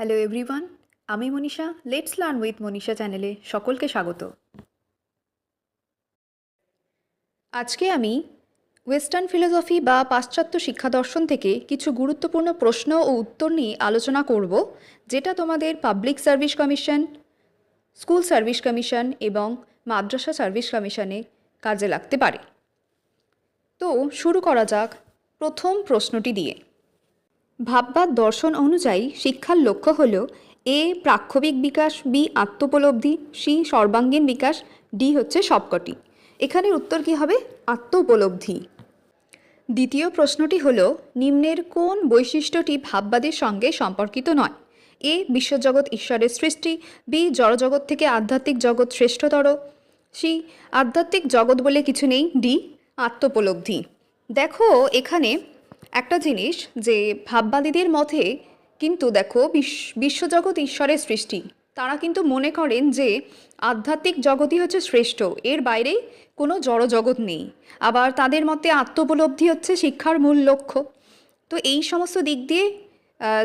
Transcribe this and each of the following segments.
Hello everyone আমি Manisha. Let's learn with Manisha চ্যানেলে সকলকে স্বাগত। আজকে আমি ওয়েস্টার্ন ফিলোসফি বা পাশ্চাত্য শিক্ষা দর্শন থেকে কিছু গুরুত্বপূর্ণ প্রশ্ন ও উত্তর নিয়ে আলোচনা করব, যেটা তোমাদের public service commission school service commission এবং মাদ্রাসা সার্ভিস কমিশনে কাজে লাগতে পারে। তো শুরু করা যাক প্রথম প্রশ্নটি দিয়ে। ভাববাদ দর্শন অনুযায়ী শিক্ষার লক্ষ্য হল এ প্রাক্ষবিক বিকাশ, বি আত্মোপলব্ধি, সি সর্বাঙ্গীন বিকাশ, ডি হচ্ছে সবকটি। এখানের উত্তর কী হবে? আত্মোপলব্ধি। দ্বিতীয় প্রশ্নটি হল, নিম্নের কোন বৈশিষ্ট্যটি ভাববাদের সঙ্গে সম্পর্কিত নয়? এ বিশ্বজগৎ ঈশ্বরের সৃষ্টি, বি জড়জগৎ থেকে আধ্যাত্মিক জগৎ শ্রেষ্ঠতর, সি আধ্যাত্মিক জগৎ বলে কিছু নেই, ডি আত্মোপলব্ধি। দেখো এখানে একটা জিনিস যে ভাববাদীদের মতে কিন্তু দেখো বিশ- বিশ্বজগৎ ঈশ্বরের সৃষ্টি। তারা কিন্তু মনে করেন যে আধ্যাত্মিক জগতই হচ্ছে শ্রেষ্ঠ, এর বাইরে কোনো জড়জগৎ নেই। আবার তাদের মতে আত্মোপলব্ধি হচ্ছে শিক্ষার মূল লক্ষ্য। তো এই সমস্ত দিক দিয়ে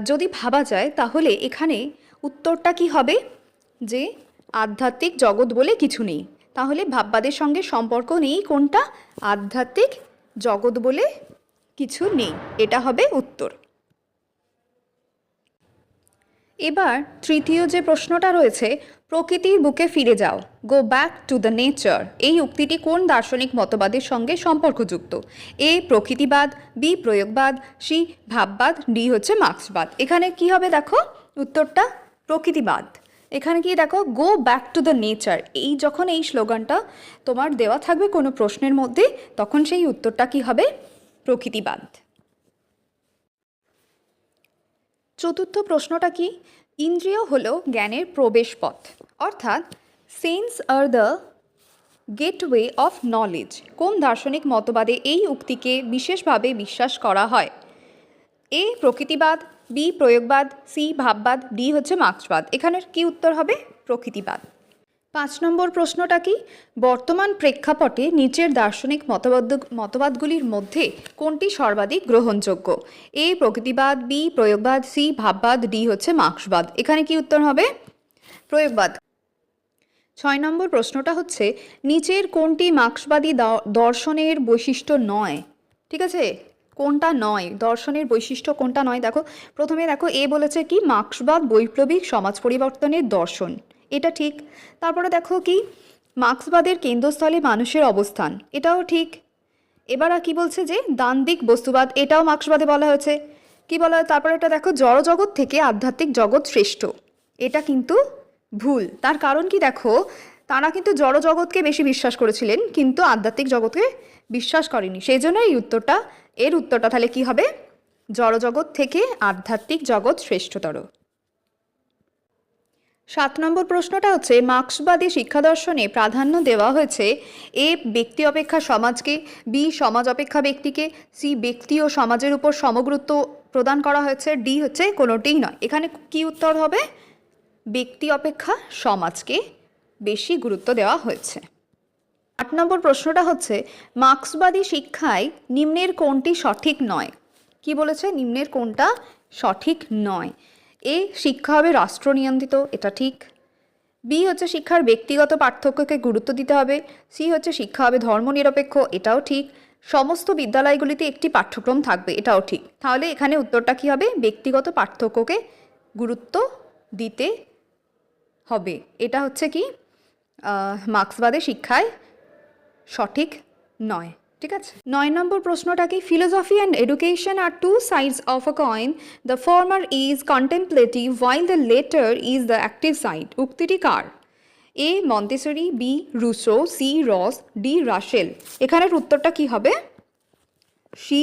যদি ভাবা যায়, তাহলে এখানে উত্তরটা কি হবে? যে আধ্যাত্মিক জগৎ বলে কিছু নেই। তাহলে ভাববাদের সঙ্গে সম্পর্ক নেই কোনটা? আধ্যাত্মিক জগৎ বলে কিছু নেই, এটা হবে উত্তর। এবার তৃতীয় যে প্রশ্নটা রয়েছে, প্রকৃতির বুকে ফিরে যাও go back to the nature এই উক্তিটি কোন দার্শনিক মতবাদের সঙ্গে সম্পর্কযুক্ত? এ, প্রকৃতিবাদ, বি, প্রয়োগবাদ, সি, ভাববাদ, ডি হচ্ছে মার্ক্সবাদ। এখানে কি হবে দেখো? উত্তরটা প্রকৃতিবাদ। এখানে কি দেখো go back to the nature এই যখন এই স্লোগানটা তোমার দেওয়া থাকবে কোনো প্রশ্নের মধ্যে, তখন সেই উত্তরটা কি হবে? প্রকৃতিবাদ। চতুর্থ প্রশ্নটা কি? ইন্দ্রিয় হলো জ্ঞানের প্রবেশ পথ অর্থাৎ sense are the gateway of knowledge কোন দার্শনিক মতবাদে এই উক্তিকে বিশেষভাবে বিশ্বাস করা হয়? এ, প্রকৃতিবাদ, বি, প্রয়োগবাদ, সি, ভাববাদ, ডি হচ্ছে মার্ক্সবাদ। এখানের কি উত্তর হবে? প্রকৃতিবাদ। পাঁচ নম্বর প্রশ্নটা কি? বর্তমান প্রেক্ষাপটে নিচের দার্শনিক মতবাদ মতবাদগুলির মধ্যে কোনটি সর্বাধিক গ্রহণযোগ্য? এ প্রকৃতিবাদ, বি প্রয়োগবাদ, সি ভাববাদ, ডি হচ্ছে মার্ক্সবাদ। এখানে কি উত্তর হবে? প্রয়োগবাদ। ছয় নম্বর প্রশ্নটা হচ্ছে, নিচের কোনটি মার্ক্সবাদী দর্শনের বৈশিষ্ট্য নয়? ঠিক আছে? কোনটা নয়? দর্শনের বৈশিষ্ট্য কোনটা নয়? দেখো, প্রথমে দেখো, এ বলেছে কি? মার্ক্সবাদ বৈপ্লবিক সমাজ পরিবর্তনের দর্শন। এটা ঠিক। তারপরে দেখো কি, মার্ক্সবাদের কেন্দ্রস্থলে মানুষের অবস্থান, এটাও ঠিক। এবার আর কি বলছে যে দান্দিক বস্তুবাদ, এটাও মার্ক্সবাদে বলা হয়েছে। কি বলা হয়? তারপরে এটা দেখো, জড়জগৎ থেকে আধ্যাত্মিক জগৎ শ্রেষ্ঠ। এটা কিন্তু ভুল। তার কারণ কি দেখো, তারা কিন্তু জড়জগৎকে বেশি বিশ্বাস করেছিলেন, কিন্তু আধ্যাত্মিক জগৎকে বিশ্বাস করেনি। সেই জন্য এই উত্তরটা, এর উত্তরটা তাহলে কি হবে? জড়জগৎ থেকে আধ্যাত্মিক জগৎ শ্রেষ্ঠতর। সাত নম্বর প্রশ্নটা হচ্ছে, মার্ক্সবাদী শিক্ষা দর্শনে প্রাধান্য দেওয়া হয়েছে এ ব্যক্তি অপেক্ষা সমাজকে, বি সমাজ অপেক্ষা ব্যক্তিকে, সি ব্যক্তি ও সমাজের উপর সমগুরুত্ব প্রদান করা হয়েছে, ডি হচ্ছে কোনোটিই নয়। এখানে কি উত্তর হবে? ব্যক্তি অপেক্ষা সমাজকে বেশি গুরুত্ব দেওয়া হয়েছে। আট নম্বর প্রশ্নটা হচ্ছে, মার্ক্সবাদী শিক্ষায় নিম্নের কোনটি সঠিক নয়? কি বলেছে? নিম্নের কোনটা সঠিক নয়? এ শিক্ষা হবে রাষ্ট্র নিয়ন্ত্রিত এটা ঠিক। বি হচ্ছে শিক্ষার ব্যক্তিগত পার্থক্যকে গুরুত্ব দিতে হবে। সি হচ্ছে শিক্ষা হবে ধর্মনিরপেক্ষ এটাও ঠিক। সমস্ত বিদ্যালয়গুলিতে একটি পাঠ্যক্রম থাকবে এটাও ঠিক। তাহলে এখানে উত্তরটা কী হবে? ব্যক্তিগত পার্থক্যকে গুরুত্ব দিতে হবে। এটা হচ্ছে কি? আহ, মার্ক্সবাদের শিক্ষায় সঠিক নয়। ঠিক আছে? নয় নম্বর প্রশ্নটা কি? Philosophy and education are two sides of a coin the former is contemplative while the latter is the active side উক্তিটি কার? A Montessori B Rousseau C, Ross, D Russell এখানের উত্তরটা কি হবে? সি,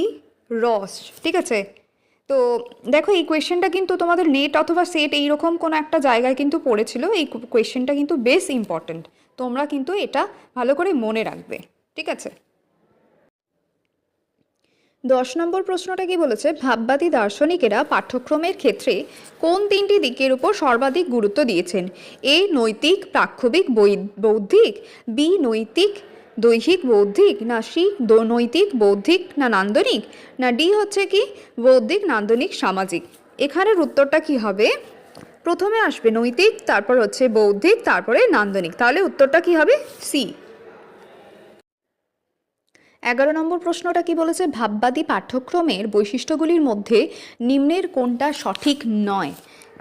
রস। ঠিক আছে? তো দেখো, এই কোয়েশ্চেনটা কিন্তু তোমাদের নেট অথবা সেট এইরকম কোনো একটা জায়গায় কিন্তু পড়েছিল। এই কোয়েশ্চেনটা কিন্তু বেশ ইম্পর্ট্যান্ট তোমরা কিন্তু এটা ভালো করে মনে রাখবে। ঠিক আছে? দশ নম্বর প্রশ্নটা কি বলেছে? ভাববাদী দার্শনিকেরা পাঠ্যক্রমের ক্ষেত্রে কোন তিনটি দিকের উপর সর্বাধিক গুরুত্ব দিয়েছেন? এ, নৈতিক প্রাক্ষবিক বৌদ্ধিক, বি, নৈতিক, দৈহিক, বৌদ্ধিক, না সি নৈতিক, বৌদ্ধিক, না নান্দনিক, না ডি হচ্ছে কি? বৌদ্ধিক, নান্দনিক, সামাজিক। এখানের উত্তরটা কি হবে? প্রথমে আসবে নৈতিক, তারপর হচ্ছে বৌদ্ধিক, তারপরে নান্দনিক। তাহলে উত্তরটা কি হবে? সি। এগারো নম্বর প্রশ্নটা কি বলেছে? ভাববাদী পাঠ্যক্রমের বৈশিষ্ট্যগুলির মধ্যে নিম্নের কোনটা সঠিক নয়?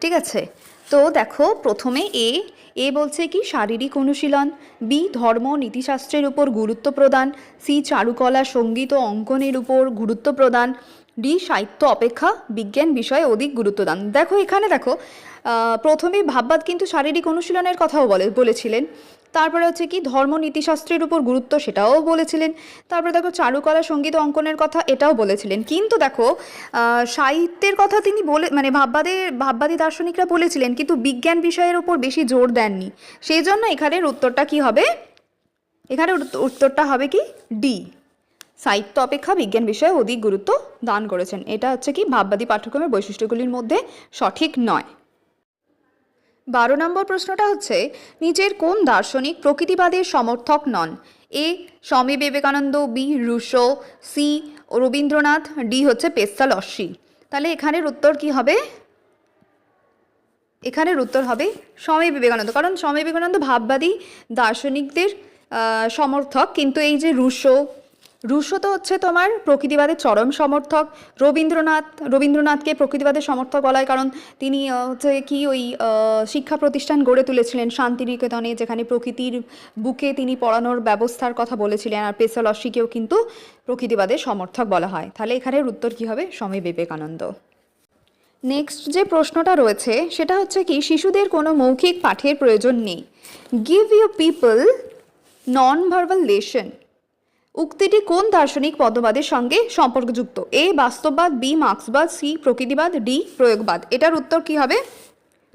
ঠিক আছে? তো দেখো, প্রথমে এ এ বলছে কি, শারীরিক অনুশীলন, বি, ধর্ম নীতিশাস্ত্রের উপর গুরুত্ব প্রদান, সি, চারুকলা, সংগীত ও অঙ্কনের উপর গুরুত্ব প্রদান ডি সাহিত্য অপেক্ষা বিজ্ঞান বিষয়ে অধিক গুরুত্ব দান। দেখো এখানে দেখো আহ, প্রথমে ভাববাদ কিন্তু শারীরিক অনুশীলনের কথাও বলে বলেছিলেন। তারপরে হচ্ছে কি ধর্ম নীতিশাস্ত্রের উপর গুরুত্ব সেটাও বলেছিলেন। তারপরে দেখো চারুকলা সংগীত অঙ্কনের কথা এটাও বলেছিলেন। কিন্তু দেখো সাহিত্যের কথা তিনি বলে মানে ভাববাদে ভাববাদী দার্শনিকরা বলেছিলেন কিন্তু বিজ্ঞান বিষয়ের উপর বেশি জোর দেননি। সেই জন্য এখানের উত্তরটা কি হবে? এখানে উত্তরটা হবে কি? ডি। সাহিত্য অপেক্ষা, বিজ্ঞান বিষয়ে অধিক গুরুত্ব দান করেছেন। এটা হচ্ছে কি, ভাববাদী পাঠ্যক্রমের বৈশিষ্ট্যগুলির মধ্যে সঠিক নয়। বারো নম্বর প্রশ্নটা হচ্ছে, নিজের কোন দার্শনিক প্রকৃতিবাদের সমর্থক নন? A, Swami Vivekananda, B, Rousseau, C, Rabindranath, D হচ্ছে পেস্তাল অশ্বি তাহলে এখানের উত্তর কি হবে? এখানের উত্তর হবে স্বামী বিবেকানন্দ। কারণ স্বামী বিবেকানন্দ ভাববাদী দার্শনিকদের সমর্থক, কিন্তু এই যে রুশো রুশো তো হচ্ছে তোমার প্রকৃতিবাদের চরম সমর্থক। রবীন্দ্রনাথ, রবীন্দ্রনাথকে প্রকৃতিবাদের সমর্থক বলা হয় কারণ তিনি হচ্ছে কি ওই শিক্ষা প্রতিষ্ঠান গড়ে তুলেছিলেন শান্তিনিকেতনে, যেখানে প্রকৃতির বুকে তিনি পড়ানোর ব্যবস্থার কথা বলেছিলেন আর পেসাল অশ্বিকেও কিন্তু প্রকৃতিবাদের সমর্থক বলা হয়। তাহলে এখানের উত্তর কি হবে? স্বামী বিবেকানন্দ। নেক্সট যে প্রশ্নটা রয়েছে, সেটা হচ্ছে কি, শিশুদের কোনো মৌখিক পাঠের প্রয়োজন নেই। Give you people non verbal lesson উক্তিটি কোন দার্শনিক পদবাদের সঙ্গে সম্পর্কযুক্ত? এ, বাস্তববাদ, বি, মার্ক্সবাদ, সি, প্রকৃতিবাদ, ডি, প্রয়োগবাদ। এটার উত্তর কি হবে?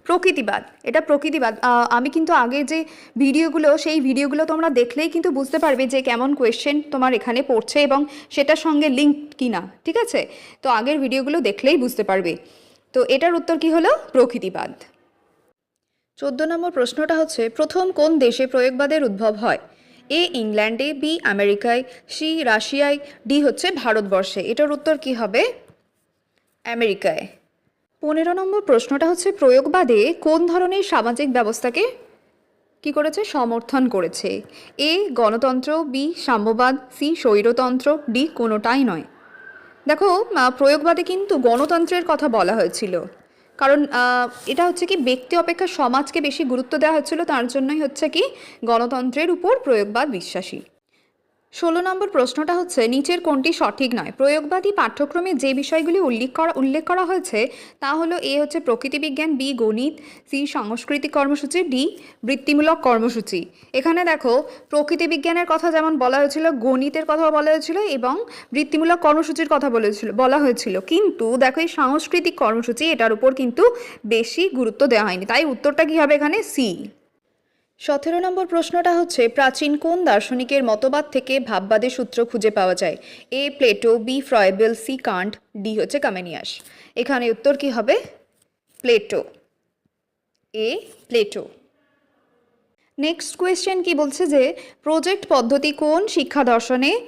প্রকৃতিবাদ। এটা প্রকৃতিবাদ। আমি কিন্তু আগে যে ভিডিওগুলো, সেই ভিডিওগুলো তোমরা দেখলেই কিন্তু বুঝতে পারবে যে কেমন কোয়েশ্চেন তোমার এখানে পড়ছে এবং সেটার সঙ্গে লিঙ্ক কিনা, ঠিক আছে? তো আগের ভিডিওগুলো দেখলেই বুঝতে পারবে। তো এটার উত্তর কি হলো? প্রকৃতিবাদ। চোদ্দ নম্বর প্রশ্নটা হচ্ছে, প্রথম কোন দেশে প্রয়োগবাদের উদ্ভব হয়? এ ইংল্যান্ডে, বি আমেরিকায়, সি রাশিয়ায়, ডি হচ্ছে ভারতবর্ষে। এটার উত্তর কি হবে? আমেরিকায়। পনেরো নম্বর প্রশ্নটা হচ্ছে, প্রয়োগবাদে কোন ধরনের সামাজিক ব্যবস্থাকে কি করেছে? সমর্থন করেছে। এ গণতন্ত্র, বি সাম্যবাদ, সি স্বৈরতন্ত্র, ডি কোনোটাই নয়। দেখো প্রয়োগবাদে কিন্তু গণতন্ত্রের কথা বলা হয়েছিল। কারণ এটা হচ্ছে কি ব্যক্তি অপেক্ষা সমাজকে বেশি গুরুত্ব দেওয়া হচ্ছিল, তার জন্যই হচ্ছে কি গণতন্ত্রের উপর প্রয়োগবাদ বিশ্বাসী। ষোলো নম্বর প্রশ্নটা হচ্ছে, নিচের কোনটি সঠিক নয়? প্রয়োগবাদী পাঠ্যক্রমে যে বিষয়গুলি উল্লেখ করা উল্লেখ করা হয়েছে, তা হলো এ হচ্ছে প্রকৃতিবিজ্ঞান বি গণিত, সি সাংস্কৃতিক কর্মসূচি, ডি বৃত্তিমূলক কর্মসূচি। এখানে দেখো প্রকৃতিবিজ্ঞানের কথা যেমন বলা হয়েছিল, গণিতের কথা বলা হয়েছিল এবং বৃত্তিমূলক কর্মসূচির কথা বলেছিল বলা হয়েছিল। কিন্তু দেখো, এই সাংস্কৃতিক কর্মসূচি এটার উপর কিন্তু বেশি গুরুত্ব দেওয়া হয়নি। তাই উত্তরটা কী হবে এখানে? সি। সতেরো নম্বর প্রশ্নটা হচ্ছে, প্রাচীন কোন দার্শনিকের মতবাদ থেকে ভাববাদের সূত্র খুঁজে পাওয়া যায়? A, Plato, B, Froebel, C, Kant, D হচ্ছে কামেনিয়াস। এখানে উত্তর কি হবে? Plato. A, Plato. Next question কি বলছে যে, প্রজেক্ট পদ্ধতি কোন শিক্ষা দর্শনে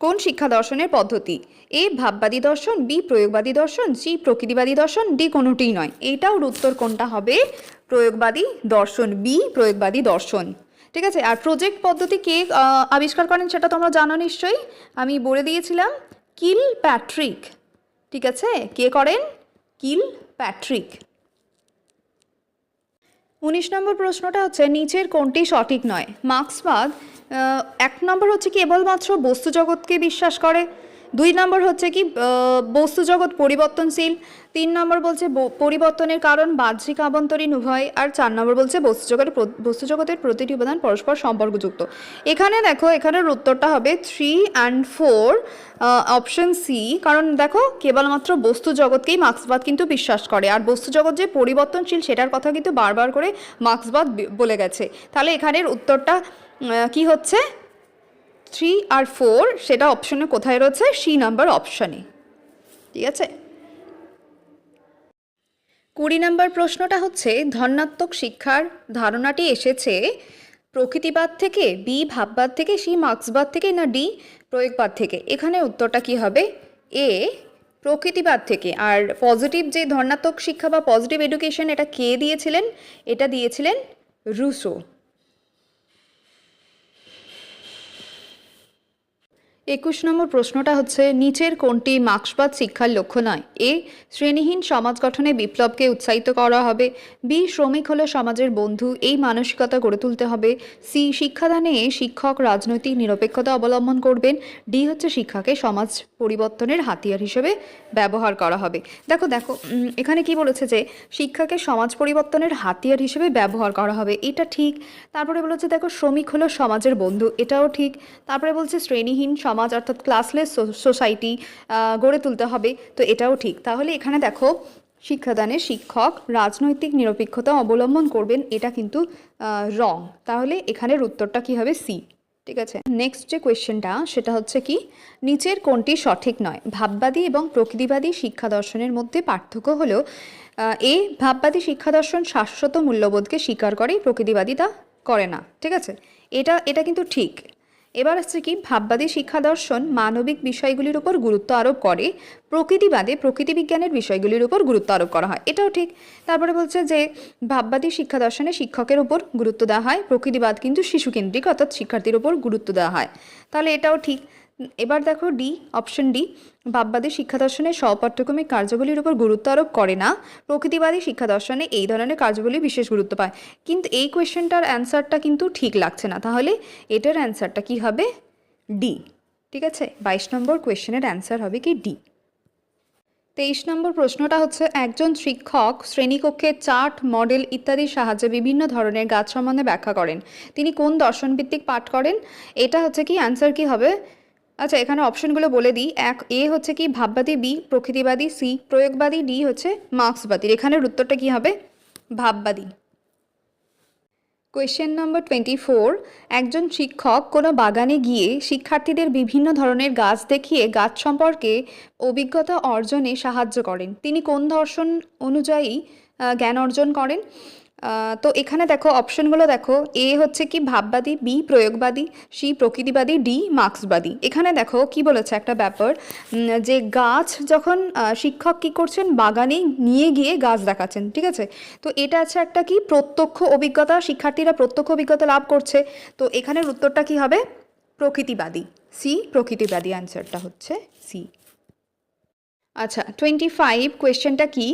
কোন শিক্ষা দর্শনের পদ্ধতি? এ, ভাববাদী দর্শন, বি, প্রয়োগবাদী দর্শন, সি, প্রকৃতিবাদী দর্শন, ডি, কোনোটিই নয়। এইটার উত্তর কোনটা হবে? প্রয়োগবাদী দর্শন, বি, প্রয়োগবাদী দর্শন। ঠিক আছে, আর প্রজেক্ট পদ্ধতি কে আবিষ্কার করেন সেটা তোমরা জানো নিশ্চয়ই। আমি বলে দিয়েছিলাম, কিল প্যাট্রিক। ঠিক আছে, কে করেন? Kilpatrick. উনিশ নম্বর প্রশ্নটা হচ্ছে, নিচের কোনটি সঠিক নয়? মার্ক্সবাদ এক নম্বর হচ্ছে কি কেবলমাত্র বস্তু জগৎকে বিশ্বাস করে, দুই নম্বর হচ্ছে কি বস্তু জগৎ পরিবর্তনশীল, তিন নম্বর বলছে পরিবর্তনের কারণ বাহ্যিক আভ্যন্তরীণ উভয়, আর চার নম্বর বলছে বস্তু জগতের বস্তু জগতের প্রতিটি উপাদান পরস্পর সম্পর্কযুক্ত। এখানে দেখো, এখানের উত্তরটা হবে three and four option C কারণ দেখো কেবলমাত্র বস্তু জগৎকেই মার্ক্সবাদ কিন্তু বিশ্বাস করে, আর বস্তু জগৎ যে পরিবর্তনশীল সেটার কথা কিন্তু বারবার করে মার্ক্সবাদ বলে গেছে। তাহলে এখানের উত্তরটা কি হচ্ছে? থ্রি আর ফোর সেটা অপশনে কোথায় রয়েছে? সি নাম্বার অপশনে ঠিক আছে? কুড়ি নাম্বার প্রশ্নটা হচ্ছে, ধনাত্মক শিক্ষার ধারণাটি এসেছে প্রকৃতিবাদ থেকে বি ভাববাদ থেকে সি মার্ক্সবাদ থেকে না ডি প্রয়োগবাদ থেকে? এখানে উত্তরটা কি হবে? এ প্রকৃতিবাদ থেকে। আর পজিটিভ যে ধর্নাত্মক শিক্ষা বা পজিটিভ এডুকেশন এটা কে দিয়েছিলেন? এটা দিয়েছিলেন রুসো। একুশ নম্বর প্রশ্নটা হচ্ছে, নিচের কোনটি মার্ক্সবাদ শিক্ষার লক্ষ্য নয়? এ, শ্রেণীহীন সমাজ গঠনে বিপ্লবকে উৎসাহিত করা হবে। বি, শ্রমিক হলো সমাজের বন্ধু, এই মানসিকতা গড়ে তুলতে হবে। সি, শিক্ষাদানে শিক্ষক রাজনৈতিক নিরপেক্ষতা অবলম্বন করবেন। ডি হচ্ছে শিক্ষাকে সমাজ পরিবর্তনের হাতিয়ার হিসেবে ব্যবহার করা হবে। দেখো দেখো এখানে কি বলেছে যে, শিক্ষাকে সমাজ পরিবর্তনের হাতিয়ার হিসেবে ব্যবহার করা হবে। এটা ঠিক। তারপরে বলেছে, দেখো, শ্রমিক হলো সমাজের বন্ধু, এটাও ঠিক। তারপরে বলছে, শ্রেণীহীন সমাজ অর্থাৎ ক্লাসলেস সোসাইটি গড়ে তুলতে হবে। তো এটাও ঠিক। তাহলে এখানে দেখো শিক্ষাদানে শিক্ষক রাজনৈতিক নিরপেক্ষতা অবলম্বন করবেন, এটা কিন্তু রং তাহলে এখানের উত্তরটা কি হবে? সি ঠিক আছে? নেক্সট যে কোয়েশ্চেনটা সেটা হচ্ছে কি, নিচের কোনটি সঠিক নয়? ভাববাদী এবং প্রকৃতিবাদী শিক্ষা দর্শনের মধ্যে পার্থক্য হলো এ, ভাববাদী শিক্ষা দর্শন শাশ্বত মূল্যবোধকে স্বীকার করে, প্রকৃতিবাদী তা করে না। ঠিক আছে? এটা এটা কিন্তু ঠিক। এবার আসছে কি, ভাববাদী শিক্ষা দর্শন মানবিক বিষয়গুলির উপর গুরুত্ব আরোপ করে, প্রকৃতিবাদে প্রকৃতি বিজ্ঞানের বিষয়গুলির উপর গুরুত্ব আরোপ করা হয়। এটাও ঠিক। তারপরে বলছে যে, ভাববাদী শিক্ষা দর্শনে শিক্ষকের উপর গুরুত্ব দেওয়া হয়, প্রকৃতিবাদ কিন্তু শিশুকেন্দ্রিক, অর্থাৎ শিক্ষার্থীর উপর গুরুত্ব দেওয়া হয়। তাহলে এটাও ঠিক। এবার দেখো ডি অপশন ডি ভাববাদী শিক্ষা দর্শনের সহপাঠ্যক্রমিক কার্যগুলির উপর গুরুত্ব আরোপ করে না। প্রকৃতিবাদী শিক্ষা দর্শনে এই ধরনের কার্যগুলি বিশেষ গুরুত্ব পায়। কিন্তু এই কোয়েশ্চেনটার অ্যান্সারটা কিন্তু ঠিক লাগছে না। তাহলে এটার অ্যান্সারটা কি হবে? ডি ঠিক আছে? বাইশ নম্বর কোয়েশ্চেনের অ্যান্সার হবে কি ডি তেইশ নম্বর প্রশ্নটা হচ্ছে, একজন শিক্ষক শ্রেণীকক্ষে চার্ট, মডেল ইত্যাদির সাহায্যে বিভিন্ন ধরনের গাছ সম্বন্ধে ব্যাখ্যা করেন। তিনি কোন দর্শনভিত্তিক পাঠ করেন? এটা হচ্ছে কি, অ্যান্সার কি হবে? আচ্ছা এখানে অপশনগুলো বলে দিই। এক, এ হচ্ছে কি ভাববাদী, বি, প্রকৃতিবাদী, সি, প্রয়োগবাদী, ডি হচ্ছে মার্ক্সবাদীর। এখানের উত্তরটা কি হবে? ভাববাদী। কোয়েশ্চেন নম্বর টোয়েন্টি ফোর একজন শিক্ষক কোনো বাগানে গিয়ে শিক্ষার্থীদের বিভিন্ন ধরনের গাছ দেখিয়ে গাছ সম্পর্কে অভিজ্ঞতা অর্জনে সাহায্য করেন। তিনি কোন দর্শন অনুযায়ী জ্ঞান অর্জন করেন? তো এখানে দেখো অপশনগুলো দেখো। এ হচ্ছে কি ভাববাদী বি প্রয়োগবাদী সি প্রকৃতিবাদী ডি মার্ক্সবাদী। এখানে দেখো, কি বলেছে একটা ব্যাপার? যে গাছ যখন শিক্ষক কি করছেন? বাগানে নিয়ে গিয়ে গাছ দেখাচ্ছেন, ঠিক আছে? তো এটা আছে একটা কি প্রত্যক্ষ অভিজ্ঞতা, শিক্ষার্থীরা প্রত্যক্ষ অভিজ্ঞতা লাভ করছে। তো এখানের উত্তরটা কি হবে? প্রকৃতিবাদী। সি প্রকৃতিবাদী অ্যান্সারটা হচ্ছে সি আচ্ছা টোয়েন্টি ফাইভ কোয়েশ্চেনটা কি?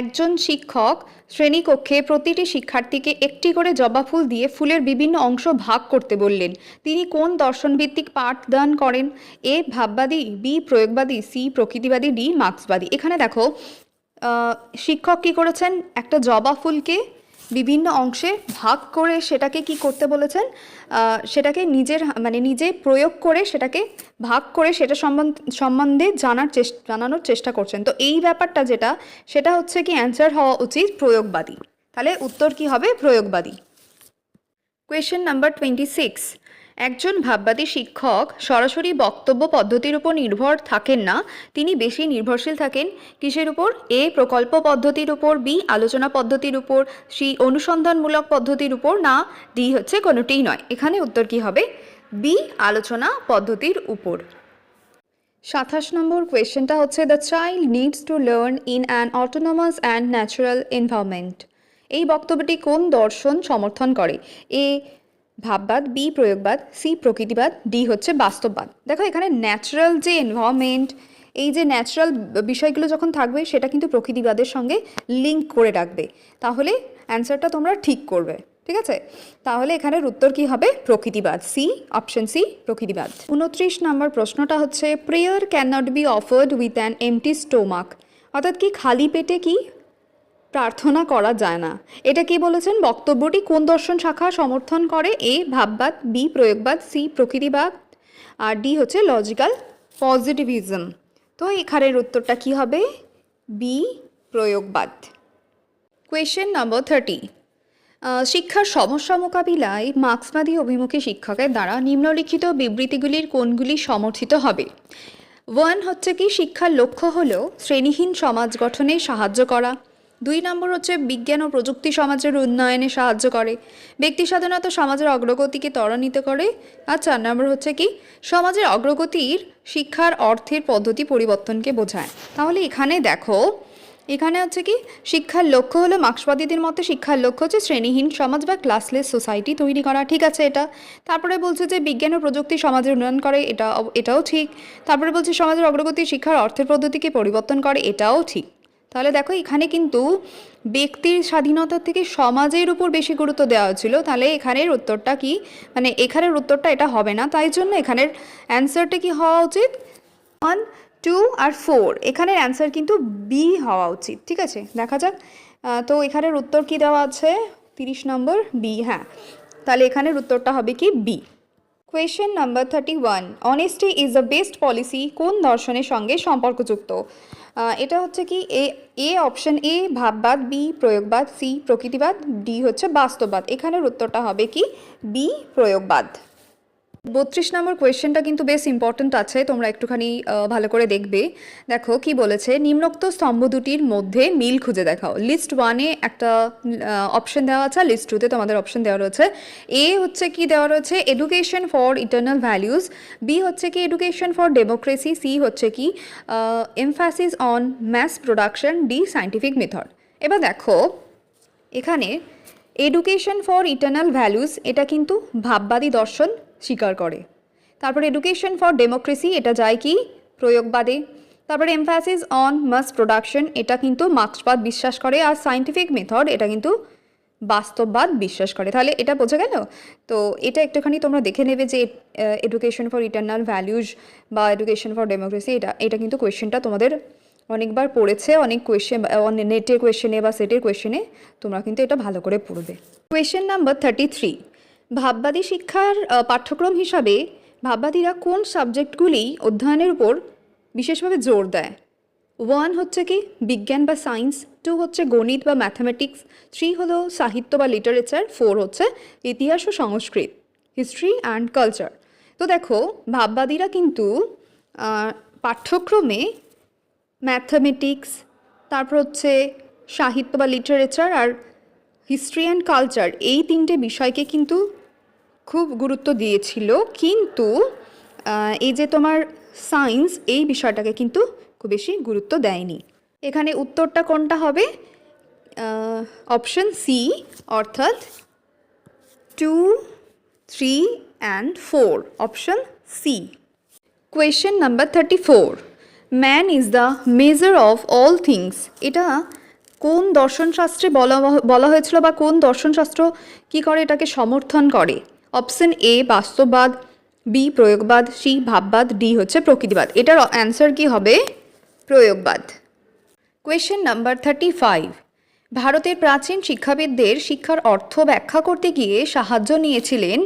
একজন শিক্ষক শ্রেণীকক্ষে প্রতিটি শিক্ষার্থীকে একটি করে জবা ফুল দিয়ে ফুলের বিভিন্ন অংশ ভাগ করতে বললেন। তিনি কোন দর্শনভিত্তিক পাঠদান করেন? এ, ভাববাদী, বি, প্রয়োগবাদী, সি, প্রকৃতিবাদী, ডি, মার্ক্সবাদী। এখানে দেখো শিক্ষক কি করেছেন? একটা জবা ফুলকে বিভিন্ন অংশে ভাগ করে সেটাকে কি করতে বলেছেন? সেটাকে নিজের মানে নিজে প্রয়োগ করে সেটাকে ভাগ করে সেটা সম্বন্ধ জানার চেষ্টা, জানানোর চেষ্টা করছেন। তো এই ব্যাপারটা যেটা, সেটা হচ্ছে কি অ্যান্সার হওয়া উচিত প্রয়োগবাদী। তাহলে উত্তর কি হবে? প্রয়োগবাদী। Question number twenty six. একজন ভাববাদী শিক্ষক সরাসরি বক্তব্য পদ্ধতির উপর নির্ভর থাকেন না। তিনি বেশি নির্ভরশীল থাকেন কিসের উপর? এ প্রকল্প পদ্ধতির উপর, বি আলোচনা পদ্ধতির উপর, সি অনুসন্ধানমূলক পদ্ধতির উপর, না ডি হচ্ছে কোনোটিই নয়। এখানে উত্তর কি হবে? বি আলোচনা পদ্ধতির উপর। সাতাশ নম্বর কোয়েশ্চেনটা হচ্ছে the child needs to learn in an autonomous and natural environment এই বক্তব্যটি কোন দর্শন সমর্থন করে? এ ভাববাদ, বি প্রয়োগবাদ, সি প্রকৃতিবাদ, ডি হচ্ছে বাস্তববাদ। দেখো এখানে ন্যাচারাল যে এনভায়রনমেন্ট এই যে ন্যাচারাল বিষয়গুলো যখন থাকবে, সেটা কিন্তু প্রকৃতিবাদের সঙ্গে লিঙ্ক করে রাখবে। তাহলে অ্যান্সারটা তোমরা ঠিক করবে, ঠিক আছে? তাহলে এখানের উত্তর কি হবে? প্রকৃতিবাদ। সি অপশন সি, প্রকৃতিবাদ। উনত্রিশ নম্বর প্রশ্নটা হচ্ছে prayer can not be offered with an empty stomach অর্থাৎ কি, খালি পেটে কি প্রার্থনা করা যায় না। এটা কি বলেছেন? বক্তব্যটি কোন দর্শন শাখা সমর্থন করে? এ, ভাববাদ, বি, প্রয়োগবাদ, সি, প্রকৃতিবাদ, আর ডি হচ্ছে লজিক্যাল পজিটিভিজম। তো এখানের উত্তরটা কি হবে? বি, প্রয়োগবাদ। Question number thirty. শিক্ষার সমস্যা মোকাবিলায় মার্ক্সবাদী অভিমুখী শিক্ষকের দ্বারা নিম্নলিখিত বিবৃতিগুলির কোনগুলি সমর্থিত হবে? ওয়ান হচ্ছে কি, শিক্ষার লক্ষ্য হলো শ্রেণীহীন সমাজ গঠনে সাহায্য করা। দুই নম্বর হচ্ছে বিজ্ঞান ও প্রযুক্তি সমাজের উন্নয়নে সাহায্য করে। ব্যক্তি সাধারণত সমাজের অগ্রগতিকে ত্বরান্বিত করে। আর চার নম্বর হচ্ছে কি, সমাজের অগ্রগতির শিক্ষার অর্থের পদ্ধতি পরিবর্তনকে বোঝায়। তাহলে এখানে দেখো, এখানে হচ্ছে কি, শিক্ষার লক্ষ্য হলো মার্ক্সবাদীদের মতে শিক্ষার লক্ষ্য হচ্ছে শ্রেণীহীন সমাজ বা ক্লাসলেস সোসাইটি তৈরি করা। ঠিক আছে এটা। তারপরে বলছে যে বিজ্ঞান ও প্রযুক্তি সমাজের উন্নয়ন করে এটা এটাও ঠিক। তারপরে বলছে সমাজের অগ্রগতি শিক্ষার অর্থের পদ্ধতিকে পরিবর্তন করে, এটাও ঠিক। তাহলে দেখো, এখানে কিন্তু ব্যক্তির স্বাধীনতা থেকে সমাজের উপর বেশি গুরুত্ব দেওয়া হয়েছিল। তাহলে এখানের উত্তরটা কি? মানে এখানের উত্তরটা এটা হবে না। তাই জন্য এখানের অ্যান্সারটা কি হওয়া উচিত? ওয়ান টু আর ফোর এখানের অ্যান্সার কিন্তু বি হওয়া উচিত, ঠিক আছে? দেখা যাক। তো এখানের উত্তর কি দেওয়া আছে? তিরিশ নম্বর বি হ্যাঁ। তাহলে এখানের উত্তরটা হবে কি? B question number thirty one honesty is the best policy কোন দর্শনের সঙ্গে সম্পর্কযুক্ত? এটা হচ্ছে কি, এ এ অপশন এ ভাববাদ বি প্রয়োগবাদ সি প্রকৃতিবাদ ডি হচ্ছে বাস্তববাদ। এখানের উত্তরটা হবে কি বি প্রয়োগবাদ। বত্রিশ নম্বর কোয়েশ্চেনটা কিন্তু বেশ ইম্পর্ট্যান্ট আছে, তোমরা একটুখানি ভালো করে দেখবে। দেখো, কি বলেছে? নিম্নোক্ত স্তম্ভ দুটির মধ্যে মিল খুঁজে দেখাও। লিস্ট ওয়ানে একটা অপশন দেওয়া আছে লিস্ট টুতে তোমাদের অপশন দেওয়া রয়েছে। এ হচ্ছে কি দেওয়া রয়েছে? Education for eternal values B হচ্ছে কি এডুকেশন ফর ডেমোক্রেসি সি হচ্ছে কি emphasis on mass production D scientific method এবার দেখো, এখানে এডুকেশন ফর ইটার্নাল ভ্যালুস এটা কিন্তু ভাববাদী দর্শন। স্বীকার করে। তারপর এডুকেশন ফর ডেমোক্রেসি এটা যায় কি? প্রয়োগবাদে তারপরে এমফাসিস অন মাস প্রোডাকশন এটা কিন্তু মার্ক্সবাদ বিশ্বাস করে আর সাইন্টিফিক মেথড এটা কিন্তু বাস্তববাদ বিশ্বাস করে। তাহলে এটা বোঝা গেল? তো এটা একটুখানি তোমরা দেখে নেবে যে এডুকেশন ফর ইটার্নাল ভ্যালুজ বা এডুকেশন ফর ডেমোক্রেসি এটা এটা কিন্তু কোয়েশ্চেনটা তোমাদের অনেকবার পড়েছে, অনেক কোয়েশ্চেন নেটের কোয়েশ্চেনে বা সেটের কোয়েশ্চেনে তোমরা কিন্তু এটা ভালো করে পড়বে। কোয়েশ্চেন নাম্বার থার্টি থ্রি ভাববাদী শিক্ষার পাঠ্যক্রম হিসাবে ভাববাদীরা কোন সাবজেক্টগুলি অধ্যয়নের উপর বিশেষভাবে জোর দেয়? ওয়ান হচ্ছে কি বিজ্ঞান বা সায়েন্স, টু হচ্ছে গণিত বা ম্যাথামেটিক্স, থ্রি হলো সাহিত্য বা লিটারেচার, ফোর হচ্ছে ইতিহাস ও সংস্কৃত, হিস্ট্রি অ্যান্ড কালচার। তো দেখো, ভাববাদীরা কিন্তু পাঠ্যক্রমে ম্যাথামেটিক্স, তারপর হচ্ছে সাহিত্য বা লিটারেচার আর হিস্ট্রি অ্যান্ড কালচার, এই তিনটে বিষয়কে কিন্তু খুব গুরুত্ব দিয়েছিল, কিন্তু এই যে তোমার সায়েন্স এই বিষয়টাকে কিন্তু খুব বেশি গুরুত্ব দেয়নি। এখানে উত্তরটা কোনটা হবে? অপশন সি অর্থাৎ two three and four option C question number thirty four man is the measure of all things এটা কোন দর্শনশাস্ত্রে বলা বলা হয়েছিল বা কোন দর্শনশাস্ত্র কি করে এটাকে সমর্থন করে? অপশন এ বাস্তববাদ, বি প্রয়োগবাদ, সি ভাববাদ, ডি হচ্ছে প্রকৃতিবাদ। এটার অ্যান্সার কি হবে? প্রয়োগবাদ। কোয়েশ্চেন নাম্বার থার্টি ফাইভ ভারতের প্রাচীন শিক্ষাবিদদের শিক্ষার অর্থ ব্যাখ্যা করতে গিয়ে সাহায্য নিয়েছিলেন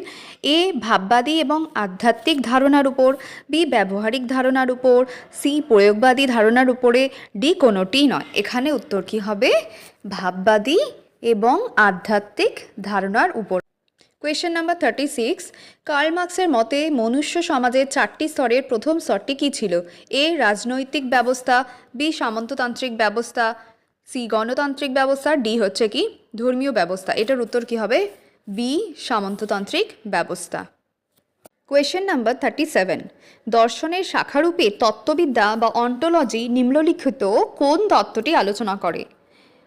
এ ভাববাদী এবং আধ্যাত্মিক ধারণার উপর, বি ব্যবহারিক ধারণার উপর, সি প্রয়োগবাদী ধারণার উপরে, ডি কোনোটি নয়। এখানে উত্তর কি হবে? ভাববাদী এবং আধ্যাত্মিক ধারণার উপর। Question number thirty six Karl মার্কসের মতে মনুষ্য সমাজের চারটি স্তরের প্রথম স্তরটি কী ছিল? এ রাজনৈতিক ব্যবস্থা বি সামন্ততান্ত্রিক ব্যবস্থা সি গণতান্ত্রিক ব্যবস্থা ডি হচ্ছে কি? ধর্মীয় ব্যবস্থা। এটার উত্তর কি হবে? বি সামন্ততান্ত্রিক ব্যবস্থা। কোয়েশ্চেন নাম্বার থার্টি সেভেন দর্শনের শাখারূপে তত্ত্ববিদ্যা বা অন্টোলজি নিম্নলিখিত কোন তত্ত্বটি আলোচনা করে?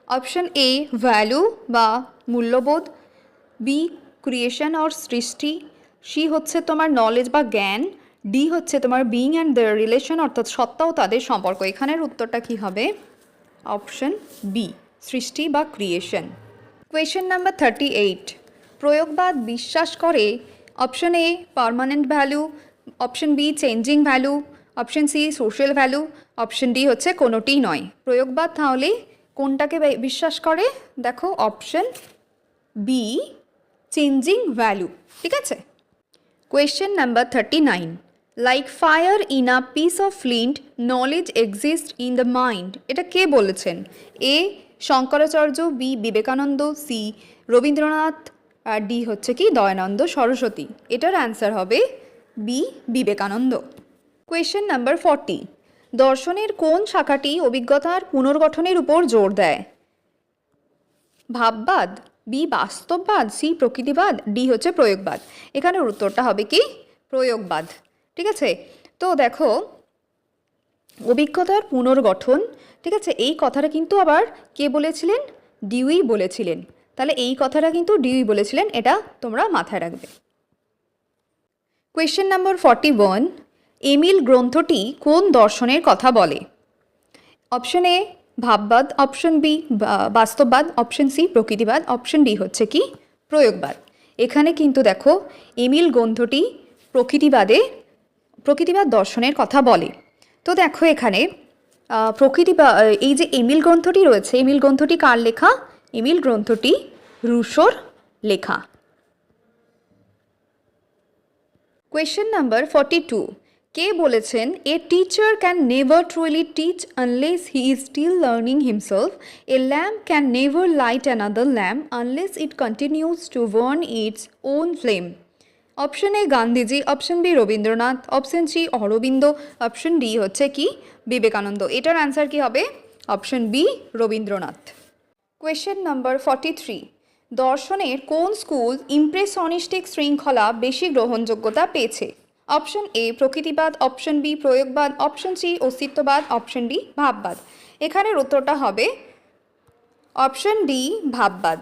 অপশন এ ভ্যালু বা মূল্যবোধ বি ক্রিয়েশন অর সৃষ্টি? সি হচ্ছে তোমার নলেজ বা জ্ঞান ডি হচ্ছে তোমার বিং অ্যান্ড দ্য রিলেশন অর্থাৎ সত্তা ও তাদের সম্পর্ক। এখানের উত্তরটা কি হবে? অপশন বি সৃষ্টি বা creation question number thirty eight প্রয়োগবাদ বিশ্বাস করে। Option A permanent value option B changing value option C social value option D হচ্ছে কোনোটিই নয়। প্রয়োগবাদ তাহলে কোনটাকে বিশ্বাস করে? দেখো অপশন বি চেঞ্জিং ভ্যালু ঠিক আছে? Question number thirty nine like fire in a piece of flint knowledge exist in the mind এটা কে বলেছেন? A Shankaracharya B Vivekananda C Rabindranath, R D হচ্ছে কি? দয়ানন্দ সরস্বতী। এটার অ্যান্সার হবে B Vivekananda. Question number forty দর্শনের কোন শাখাটি অভিজ্ঞতার পুনর্গঠনের উপর জোর দেয়? ভাববাদ বি বাস্তববাদ, সি প্রকৃতিবাদ, ডি হচ্ছে প্রয়োগবাদ। এখানে উত্তরটা হবে কি? প্রয়োগবাদ। ঠিক আছে? তো দেখো, অভিজ্ঞতার পুনর্গঠন, ঠিক আছে? এই কথাটা কিন্তু আবার কে বলেছিলেন? ডিউই বলেছিলেন। তাহলে এই কথাটা কিন্তু ডিউই বলেছিলেন, এটা তোমরা মাথায় রাখবে। Question number forty one Emile গ্রন্থটি কোন দর্শনের কথা বলে? অপশন এ ভাববাদ অপশন বি, বাস্তববাদ অপশন সি প্রকৃতিবাদ অপশন ডি হচ্ছে কি? প্রয়োগবাদ। এখানে কিন্তু দেখো, এমিল গ্রন্থটি প্রকৃতিবাদে, প্রকৃতিবাদ দর্শনের কথা বলে। তো দেখো এখানে প্রকৃতি এই যে এমিল গ্রন্থটি রয়েছে, এমিল গ্রন্থটি কার লেখা? এমিল গ্রন্থটি রুশোর লেখা। কোয়েশ্চেন নাম্বার ফর্টি টু কে বলেছেন a teacher can never truly teach unless he is still learning himself a lamp can never light another lamp unless it continues to burn its own flame option A Gandhiji option B Rabindranath option C Aurobindo option D হচ্ছে কি বিবেকানন্দ এটার answer কি হবে? Option B Rabindranath question number forty three দর্শনের কোন school impressionistic শৃঙ্খলা বেশি গ্রহণযোগ্যতা পেয়েছে? অপশন এ প্রকৃতিবাদ. অপশন বি প্রয়োগবাদ. অপশন সি অস্তিত্ববাদ. অপশন ডি ভাববাদ। এখানের উত্তরটা হবে অপশন ডি ভাববাদ।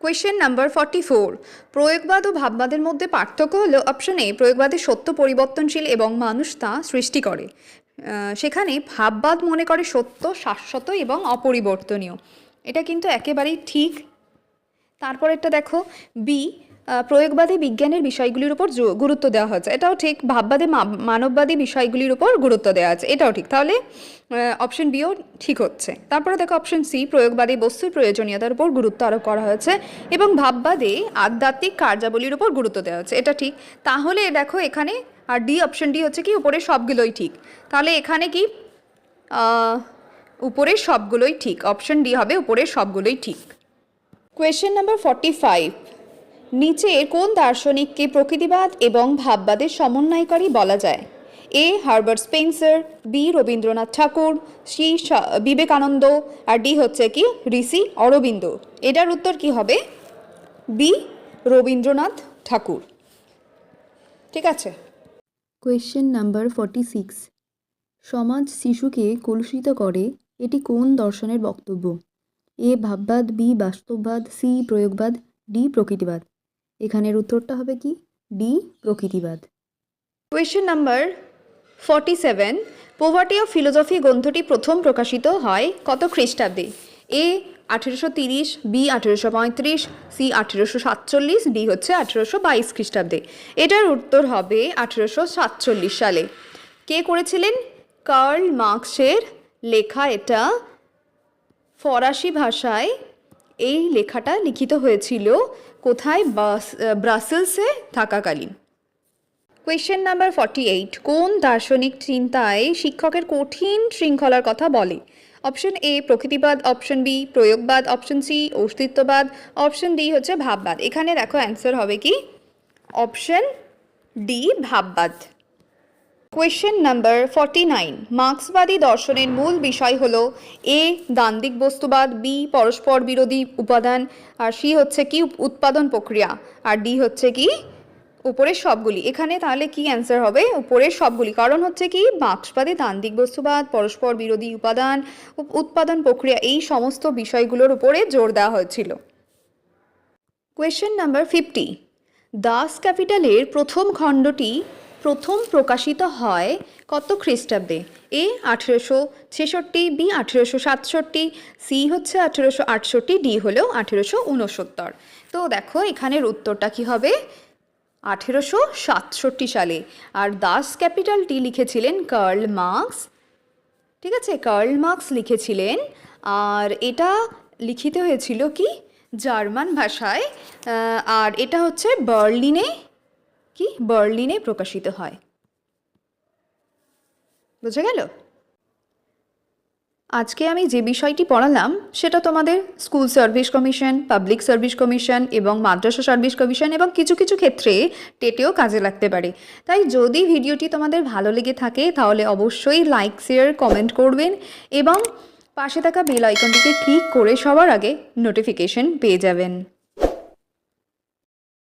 কোয়েশ্চেন নাম্বার ফর্টি ফোর প্রয়োগবাদ ও ভাববাদের মধ্যে পার্থক্য হলো অপশন এ প্রয়োগবাদে সত্য পরিবর্তনশীল এবং মানুষ তা সৃষ্টি করে। সেখানে ভাববাদ মনে করে সত্য, শাশ্বত এবং অপরিবর্তনীয়। এটা কিন্তু একেবারেই ঠিক। তারপরেরটা দেখো বি প্রয়োগবাদী বিজ্ঞানের বিষয়গুলির উপর গুরুত্ব দেওয়া হয়েছে। এটাও ঠিক ভাববাদী মানববাদী বিষয়গুলির উপর গুরুত্ব দেওয়া আছে। এটাও ঠিক। তাহলে অপশন বিও ঠিক হচ্ছে। তারপরে দেখো অপশন সি প্রয়োগবাদী বস্তুর প্রয়োজনীয়তার উপর গুরুত্ব আরোপ করা হয়েছে এবং ভাববাদে আধ্যাত্মিক কার্যাবলীর উপর গুরুত্ব দেওয়া হচ্ছে এটা ঠিক। তাহলে দেখো এখানে আর ডি অপশন ডি হচ্ছে কি উপরে সবগুলোই ঠিক। তাহলে এখানে কি? আহ, উপরের সবগুলোই ঠিক। অপশন ডি হবে উপরের সবগুলোই ঠিক। কোয়েশ্চেন নাম্বার ফর্টি ফাইভ নিচের কোন দার্শনিককে প্রকৃতিবাদ এবং ভাববাদের সমন্বয়কারী বলা যায়? A. Herbert Spencer, B. Rabindranath Thakur, C. Vivekananda, R D হচ্ছে কি? ঋষি অরবিন্দ। এটার উত্তর কি হবে? বি. রবীন্দ্রনাথ ঠাকুর। ঠিক আছে। কোয়েশ্চেন নাম্বার ফর্টি সিক্স সমাজ শিশুকে কলুষিত করে, এটি কোন দর্শনের বক্তব্য? এ. ভাববাদ, বি. বাস্তববাদ, সি. প্রয়োগবাদ, ডি. প্রকৃতিবাদ। এখানের উত্তরটা হবে কি? D, প্রকৃতিবাদ। Question number forty seven poverty of philosophy গ্রন্থটি প্রথম প্রকাশিত হয় কত খ্রিস্টাব্দে? এ আঠেরোশো তিরিশ বি আঠেরোশো পঁয়ত্রিশ সি আঠেরোশো সাতচল্লিশ ডি হচ্ছে আঠেরোশো বাইশ খ্রিস্টাব্দে। এটার উত্তর হবে আঠেরোশো সাতচল্লিশ সালে। কে করেছিলেন? কার্ল মার্কসের লেখা এটা ফরাসি ভাষায়। এই লেখাটা লিখিত হয়েছিল কোথায়? ব্রাসেলসে থাকাকালীন। কোয়েশ্চেন নাম্বার ফর্টি এইট কোন দার্শনিক চিন্তায় শিক্ষকের কঠিন শৃঙ্খলার কথা বলে? অপশন এ প্রকৃতিবাদ। অপশন বি প্রয়োগবাদ। অপশন সি অস্তিত্ববাদ। অপশন ডি হচ্ছে ভাববাদ। এখানে দেখো অ্যান্সার হবে কি? অপশন ডি ভাববাদ। কোয়েশ্চেন নাম্বার ফর্টি নাইন মার্ক্সবাদী দর্শনের মূল বিষয় হলো এ দান্দিক বস্তুবাদ বি পরস্পর বিরোধী উপাদান, আর সি হচ্ছে কি উৎপাদন প্রক্রিয়া, আর ডি হচ্ছে কি উপরের সবগুলি। এখানে তাহলে কি অ্যান্সার হবে? উপরের সবগুলি। কারণ হচ্ছে কি মার্ক্সবাদী দান্দিক বস্তুবাদ, পরস্পর বিরোধী উপাদান, উপ- উৎপাদন প্রক্রিয়া এই সমস্ত বিষয়গুলোর উপরে জোর দেওয়া হয়েছিল। কোয়েশ্চেন নাম্বার ফিফটি দাস ক্যাপিটালের প্রথম খণ্ডটি প্রথম প্রকাশিত হয় কত খ্রিস্টাব্দে? এ আঠেরোশো ছেষট্টি, বি আঠেরোশো সাতষট্টি, সি হচ্ছে আঠেরোশো আটষট্টি, ডি হলেও আঠেরোশো উনসত্তর তো দেখো এখানের উত্তরটা কি হবে? আঠেরোশো সাতষট্টি সালে। আর দাস ক্যাপিটালটি লিখেছিলেন কার্ল মার্কস। ঠিক আছে, কার্ল মার্কস লিখেছিলেন। আর এটা লিখিত হয়েছিল কি? জার্মান ভাষায়। আর এটা হচ্ছে বার্লিনে। কি? বার্লিনে প্রকাশিত হয়। বুঝে গেল? আজকে আমি যে বিষয়টি পড়ালাম, সেটা তোমাদের school service commission, public service commission এবং মাদ্রাসা সার্ভিস কমিশন এবং কিছু কিছু ক্ষেত্রে টেটেও কাজে লাগতে পারে। তাই যদি ভিডিওটি তোমাদের ভালো লেগে থাকে, তাহলে অবশ্যই লাইক, শেয়ার, কমেন্ট করবেন এবং পাশে থাকা বেল আইকনটিকে ক্লিক করে সবার আগে নোটিফিকেশন পেয়ে যাবেন।